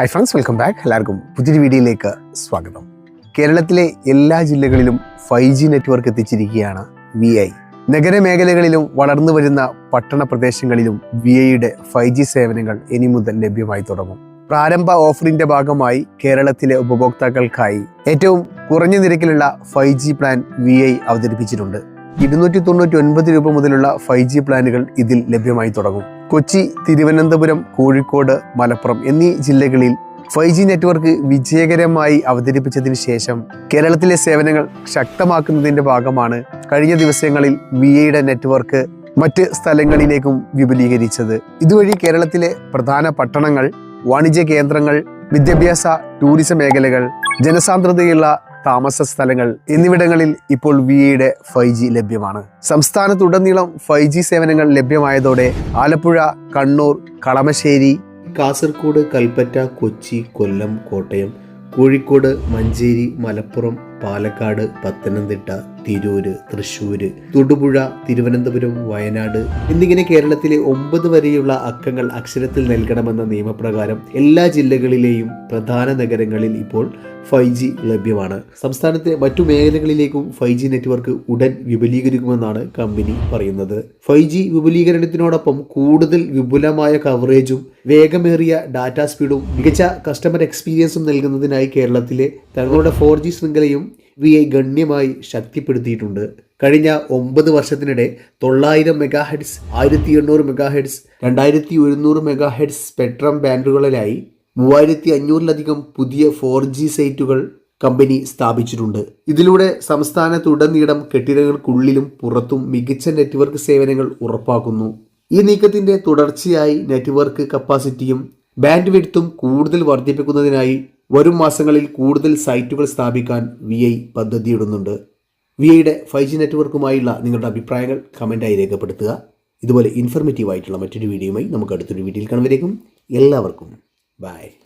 Hi friends welcome back എല്ലാവർക്കും പുതിയൊരു വീഡിയോയിലേക്ക് സ്വാഗതം. കേരളത്തിലെ എല്ലാ ജില്ലകളിലും ഫൈവ് ജി നെറ്റ്വർക്ക് എത്തിച്ചിരിക്കുകയാണ് വി ഐ നഗരമേഖലകളിലും വളർന്നു വരുന്ന പട്ടണ പ്രദേശങ്ങളിലും വി ഐയുടെ ഫൈവ് ജി സേവനങ്ങൾ ഇനി മുതൽ ലഭ്യമായി തുടങ്ങും. പ്രാരംഭ ഓഫറിന്റെ ഭാഗമായി കേരളത്തിലെ ഉപഭോക്താക്കൾക്കായി ഏറ്റവും കുറഞ്ഞ നിരക്കിലുള്ള five G plan V I അവതരിപ്പിച്ചിട്ടുണ്ട്. ഇരുന്നൂറ്റി തൊണ്ണൂറ്റി ഒൻപത് രൂപ മുതലുള്ള ഫൈവ് ജി പ്ലാനുകൾ ഇതിൽ ലഭ്യമായി തുടങ്ങും. കൊച്ചി തിരുവനന്തപുരം കോഴിക്കോട് മലപ്പുറം എന്നീ ജില്ലകളിൽ ഫൈവ് ജി നെറ്റ്വർക്ക് വിജയകരമായി അവതരിപ്പിച്ചതിന് ശേഷം കേരളത്തിലെ സേവനങ്ങൾ ശക്തമാക്കുന്നതിന്റെ ഭാഗമാണ് കഴിഞ്ഞ ദിവസങ്ങളിൽ വി എയുടെ നെറ്റ്വർക്ക് മറ്റ് സ്ഥലങ്ങളിലേക്കും വിപുലീകരിച്ചത്. ഇതുവഴി കേരളത്തിലെ പ്രധാന പട്ടണങ്ങൾ വാണിജ്യ കേന്ദ്രങ്ങൾ വിദ്യാഭ്യാസ ടൂറിസം മേഖലകൾ ജനസാന്ദ്രതയുള്ള താമസ സ്ഥലങ്ങൾ എന്നിവിടങ്ങളിൽ ഇപ്പോൾ വി ഐയുടെ ഫൈവ് ജി ലഭ്യമാണ്. സംസ്ഥാനത്തുടനീളം ഫൈവ് ജി സേവനങ്ങൾ ലഭ്യമായതോടെ ആലപ്പുഴ കണ്ണൂർ കളമശ്ശേരി കാസർഗോഡ് കൽപ്പറ്റ കൊച്ചി കൊല്ലം കോട്ടയം കോഴിക്കോട് മഞ്ചേരി മലപ്പുറം പാലക്കാട് പത്തനംതിട്ട തിരൂര് തൃശ്ശൂര് തൊടുപുഴ തിരുവനന്തപുരം വയനാട് എന്നിങ്ങനെ കേരളത്തിലെ ഒമ്പത് വരെയുള്ള അക്കങ്ങൾ അക്ഷരത്തിൽ നൽകണമെന്ന നിയമപ്രകാരം എല്ലാ ജില്ലകളിലെയും പ്രധാന നഗരങ്ങളിൽ ഇപ്പോൾ ഫൈവ് ജി ലഭ്യമാണ്. സംസ്ഥാനത്തെ മറ്റു മേഖലകളിലേക്കും ഫൈവ് ജി നെറ്റ്വർക്ക് ഉടൻ വിപുലീകരിക്കുമെന്നാണ് കമ്പനി പറയുന്നത്. ഫൈവ് ജി വിപുലീകരണത്തിനോടൊപ്പം കൂടുതൽ വിപുലമായ കവറേജും വേഗമേറിയ ഡാറ്റ സ്പീഡും മികച്ച കസ്റ്റമർ എക്സ്പീരിയൻസും നൽകുന്നതിനായി കേരളത്തിലെ തങ്ങളുടെ ഫോർ ജി ശൃംഖലയും വി ഐ ഗണ്യമായി ശക്തിപ്പെടുത്തിയിട്ടുണ്ട്. കഴിഞ്ഞ ഒമ്പത് വർഷത്തിനിടെ തൊള്ളായിരം മെഗാ ഹെഡ്സ് ആയിരത്തി എണ്ണൂറ് മെഗാ ഹെഡ്സ് രണ്ടായിരത്തി ഒരുന്നൂറ് മെഗാ ഹെഡ്സ് സ്പെക്ട്രം ബാൻഡുകളിലായി മൂവായിരത്തി അഞ്ഞൂറിലധികം പുതിയ ഫോർ ജി സൈറ്റുകൾ കമ്പനി സ്ഥാപിച്ചിട്ടുണ്ട്. ഇതിലൂടെ സംസ്ഥാനത്തുടനീളം കെട്ടിടങ്ങൾക്കുള്ളിലും പുറത്തും മികച്ച നെറ്റ്വർക്ക് സേവനങ്ങൾ ഉറപ്പാക്കുന്നു. ഈ നീക്കത്തിന്റെ തുടർച്ചയായി നെറ്റ്വർക്ക് കപ്പാസിറ്റിയും ബാൻഡ് വിഡ്ത്തും കൂടുതൽ വർദ്ധിപ്പിക്കുന്നതിനായി വരും മാസങ്ങളിൽ കൂടുതൽ സൈറ്റുകൾ സ്ഥാപിക്കാൻ വി ഐ പദ്ധതിയിടുന്നുണ്ട്. വി ഐയുടെ ഫൈവ് ജി നെറ്റ്വർക്കുമായുള്ള നിങ്ങളുടെ അഭിപ്രായങ്ങൾ കമന്റായി രേഖപ്പെടുത്തുക. ഇതുപോലെ ഇൻഫർമേറ്റീവ് ആയിട്ടുള്ള മറ്റൊരു വീഡിയോയുമായി നമുക്ക് അടുത്തൊരു വീഡിയോയിൽ കാണുമ്പോഴേക്കും എല്ലാവർക്കും ബൈ